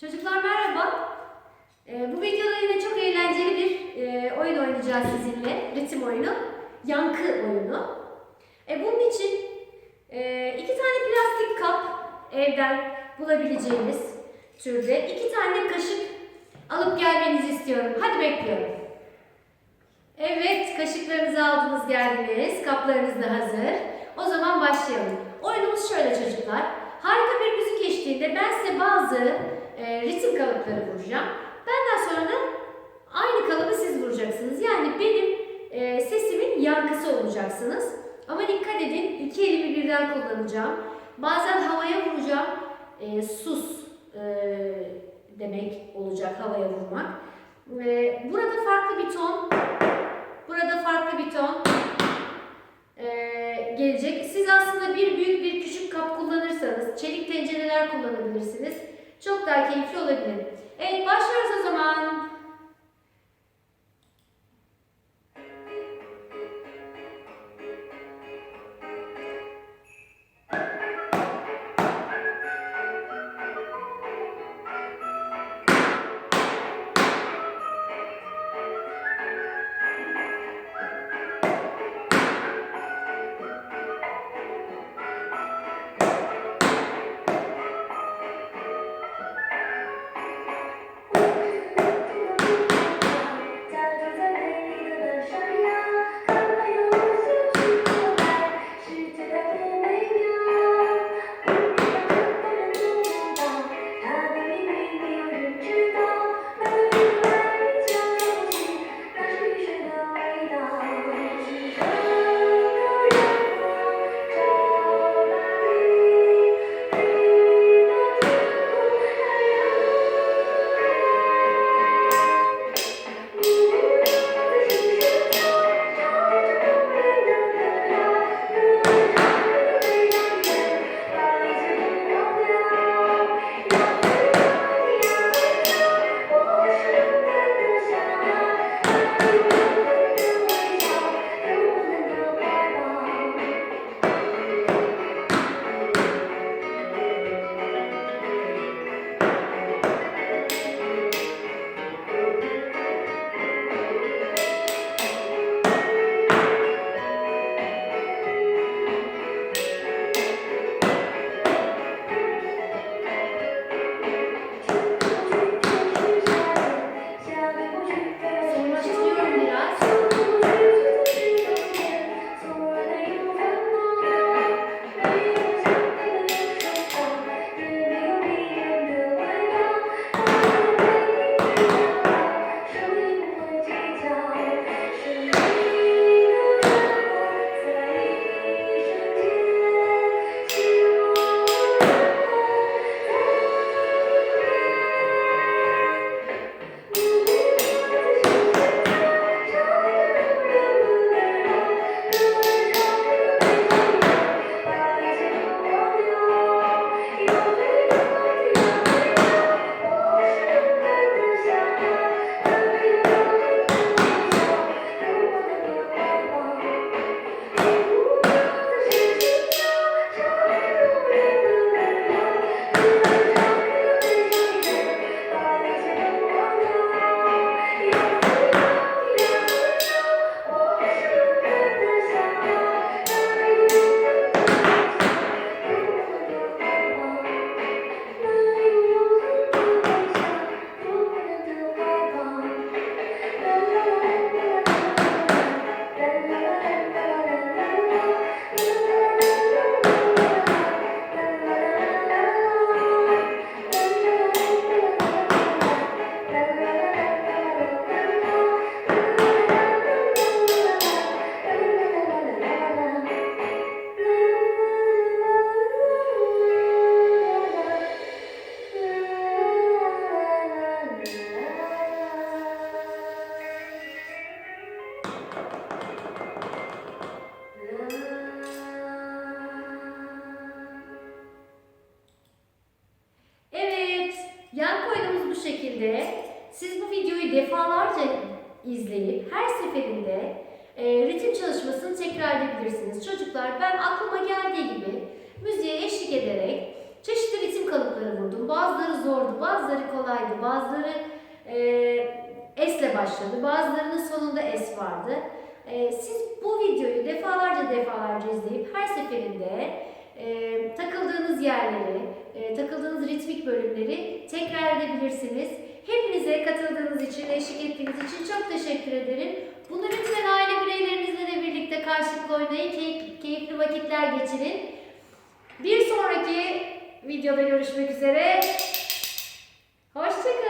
Çocuklar merhaba. Ee, bu videoda yine çok eğlenceli bir e, oyun oynayacağız sizinle. Ritim oyunu. Yankı oyunu. E, bunun için e, iki tane plastik kap evden bulabileceğiniz türde iki tane kaşık alıp gelmenizi istiyorum. Hadi bekliyorum. Evet, kaşıklarınızı aldınız geldiniz. Kaplarınız da hazır. O zaman başlayalım. Oyunumuz şöyle çocuklar. Harika bir müzik eşliğinde ben size bazı e, ritim kalıpları vuracağım. Benden sonra da aynı kalıbı siz vuracaksınız. Yani benim e, sesimin yankısı olacaksınız. Ama dikkat edin, iki elimi birden kullanacağım. Bazen havaya vuracağım. E, sus e, demek olacak havaya vurmak. E, burada farklı bir ton, burada farklı bir ton e, gelecek. Siz aslında bir büyük bir küçük kap kullanırsanız, çelik tencereler kullanabilirsiniz. Çok daha keyifli olabilir. Evet başlıyoruz şekilde. Siz bu videoyu defalarca izleyip her seferinde e, ritim çalışmasını tekrar edebilirsiniz. Çocuklar ben aklıma geldiği gibi müziğe eşlik ederek çeşitli ritim kalıpları vurdum. Bazıları zordu, bazıları kolaydı, bazıları e, S'le başladı, bazılarının sonunda S vardı. E, siz bu videoyu defalarca defalarca izleyip her seferinde e, takıldığınız yerleri, takıldığınız ritmik bölümleri tekrar edebilirsiniz. Hepinize katıldığınız için, eşlik ettiğiniz için çok teşekkür ederim. Bunu lütfen aile bireylerinizle de birlikte karşılıklı oynayın, keyif- keyifli vakitler geçirin. Bir sonraki videoda görüşmek üzere. Hoşçakalın.